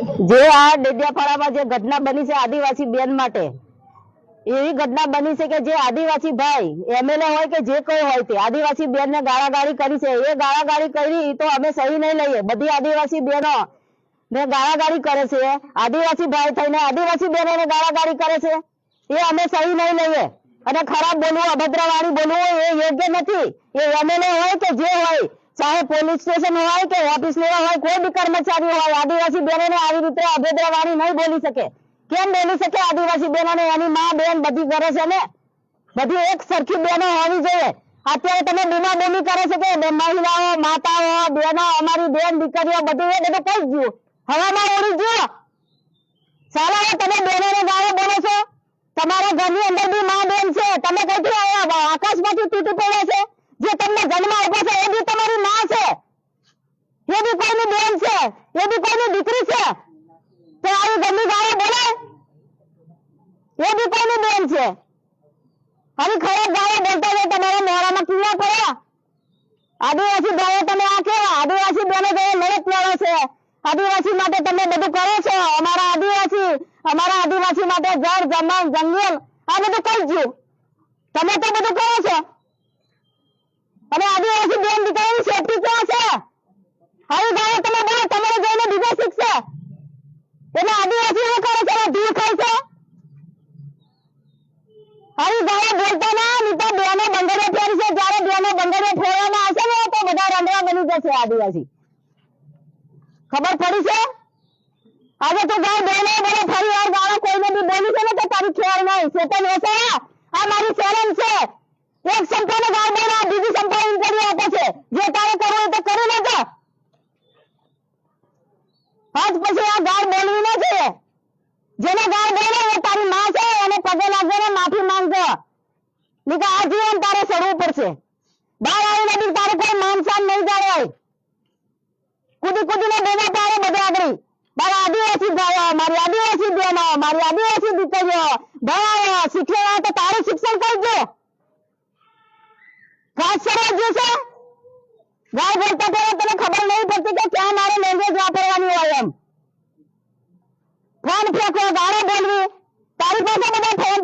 જે આ ડેડિયાપાડામાં જે ઘટના બની છે આદિવાસી બેન માટે, એવી ઘટના બની છે કે જે આદિવાસી ભાઈ, એમએલએ હોય કે જે કોઈ હોય તે, આદિવાસી બેન ને ગાળાગાળી કરી છે. એ ગાળાગાળી કરી તો અમે સહી નહીં લઈએ. બધી આદિવાસી બહેનો ને ગાળાગાળી કરે છે. આદિવાસી ભાઈ થઈને આદિવાસી બહેનોને ગાળાગાળી કરે છે. એ અમે સહી નહીં લઈએ. અને ખરાબ બોલવું અભદ્ર વાળી બોલવું એ યોગ્ય નથી. એ એમએલએ હોય કે જે હોય ચાહે પોલીસ સ્ટેશન હોય કે ઓફિસ લેવા હોય, કોઈ બી કર્મચારી હોય, આદિવાસી બહેનોને આવી રીતે અભદ્ર વાણી નહીં બોલી શકે. કેમ બોલી શકે? આદિવાસી બહેનોને એની માં બેન બધી કરે છે ને? બધી એક સરખી બહેનો હોવી જોઈએ. અત્યારે તમે બીમા બોલી કરે છે કે મહિલાઓ, માતાઓ બહેનો અમારી બેન, દીકરીઓ, બધું એ બધું કઈ ગયું હવામાં ઓળી જુઓ. સાલા તમે બહેનોને ગાળો બોલો છો? તમારા ઘરની અંદર બી માં બેન છે. તમે કઈ આકાશમાંથી તૂટી પડે છે. જે તમને જન્મ આપ્યો છે એ બી તમારી માં છે એ બી કોઈની બેન છે એ બી કોઈની દીકરી છે? તો આવી ગાળો બોલે? એ બી કોઈની બેન છે? આવી ખરાબ ગાળો બોલતા હોય તમારા મોઢામાં કીડા પડ્યા આદિવાસી ભાઈઓ તમે આ કેવા? આદિવાસી બહેનો જોડે લડત લડો છે. આદિવાસી માટે તમે બધું કરો છો. અમારા આદિવાસી અમારા આદિવાસી માટે જળ, જમીન, જંગલ, આ બધું કરજો તમે તો બધું કરો છો અને આદિવાસી બેન દીકરાની સેફટી ક્યાં છે આવી ગાળો તમે બોલો તમારે જોઈને બીજા શીખશે એટલે આદિવાસી શું કરે છે ધૂળ ખાય છે આવી ગાળો બોલતા ના નહીં બેનો બંગડે પહેરશે જ્યારે બેનો બંગડે ફેરવામાં આવશે ને, તો બધા રંડવા બની જશે આદિવાસી. ખબર પડી છે? આજે તો ગાય બેનો બોલે, ફરી વાર ગાળો કોઈને બી બોલી છે ને, તો તારી ખેર નહીં. ચેતન હશે આ મારી ચેલેન્જ છે. એક સંપાને ગાય બોલે બીજી સંપા ઇન્ટરવ્યુ આપે છે. જે તારે કરવું તો કરી લેજો. આજ પછી આ ગાય બોલવી ના જોઈએ. જેને ગાય બોલે, એ તારી માં છે એને પગે લાગજો ને માફી માંગજો નહીં કે આ જીવન તારે ચડવું પડશે. બહાર આવીને બી તારે કોઈ માન નહીં જાય કુદી કૂદીને બેના પાડે બધા આગળ. મારા આદિવાસી ભાઈઓ મારી આદિવાસી બહેનો મારી આદિવાસી દીકરીઓ ભણાવો શીખવાડો તો તારું શિક્ષણ કરજો જશે? ગાય બોલતા પહેલા તને ખબર નહીં પડતી કે ક્યાં મારે લેંગ્વેજ વાપરવાની હોય એમ. ફોન ફેંકો, ગાળો બોલવી. તારી પાસે બધા ફોન